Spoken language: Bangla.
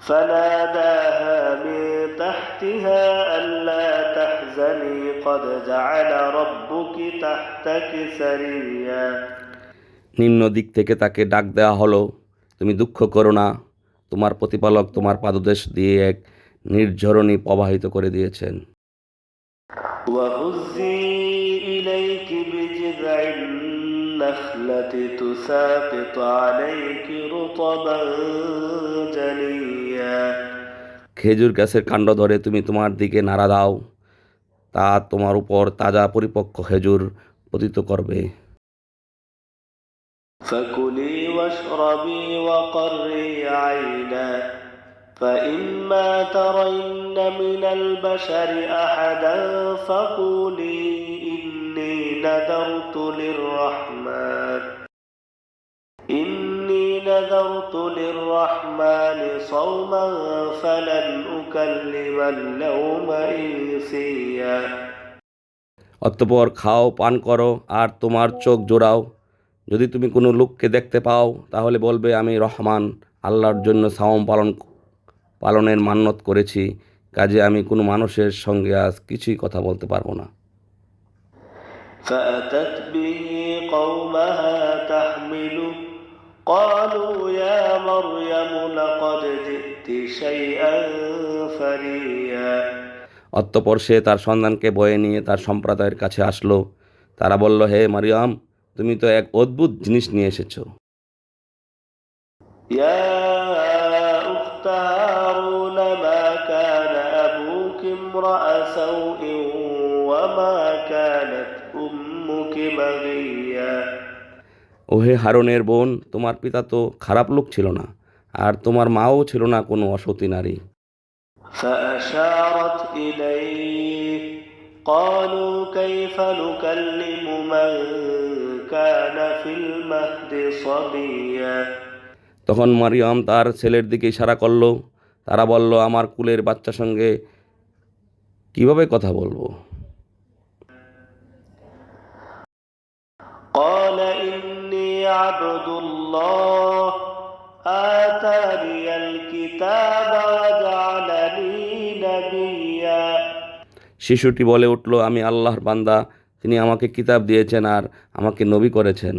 فناداها من تحتها ألا تحزني قد جعل ربك تحتك سريا নিম্ন দিক থেকে তাকে ডাক দেওয়া হলো তুমি দুঃখ করো না তোমার প্রতিপালক তোমার পাদদেশ দিয়ে এক নির্ঝরণী প্রবাহিত করে দিয়েছেন وهزي إليك بجذع النخلة تساقط عليك رطبا جنيا খেজুর গাছের কাণ্ড ধরে তুমি তোমার দিকে নাড়া দাও তা তোমার উপর তাজা পরিপক্ক খেজুর পতিত করবে فكلي واشربي وقري عينا فإما ترين من البشر أحدا فقولي إني نذرت للرحمن إني نذرت للرحمن صوما فلن أكلم اليوم إنسيا অতঃপর খাও পান করো আর তোমার চোখ জোড়াও যদি তুমি কোনো লোককে দেখতে পাও তাহলে বলবে আমি রহমান আল্লাহর জন্য সাওম পালন পালনের মান্যত করেছি কাজে আমি কোনো মানুষের সঙ্গে আজ কিছুই কথা বলতে পারবো না فأتت به قومها تحمله قالوا يا مريم لقد جئت شيئا فريا অতঃপর সে তার সন্তানকে বয়ে নিয়ে তার সম্প্রদায়ের কাছে আসলো তারা বলল হে মারিয়াম তুমি তো এক অদ্ভুত জিনিস নিয়ে এসেছো يا ওহে হারনের বোন তোমার পিতা তো খারাপ লোক ছিল না আর তোমার মাও ছিল না কোনো অসতী নারী فأشارت إليه قالوا كيف نكلم من كان في المهد صبيا তখন মারিয়াম তার ছেলের দিকে ইশারা করলো তারা বলল আমার কুলের বাচ্চার সঙ্গে কিভাবে কথা বলবো قال إني عبد الله آتاني الكتاب وجعلني نبيا শিশুটি বলে উঠল আমি আল্লাহর বান্দা তিনি আমাকে কিতাব দিয়েছেন আর আমাকে নবী করেছেন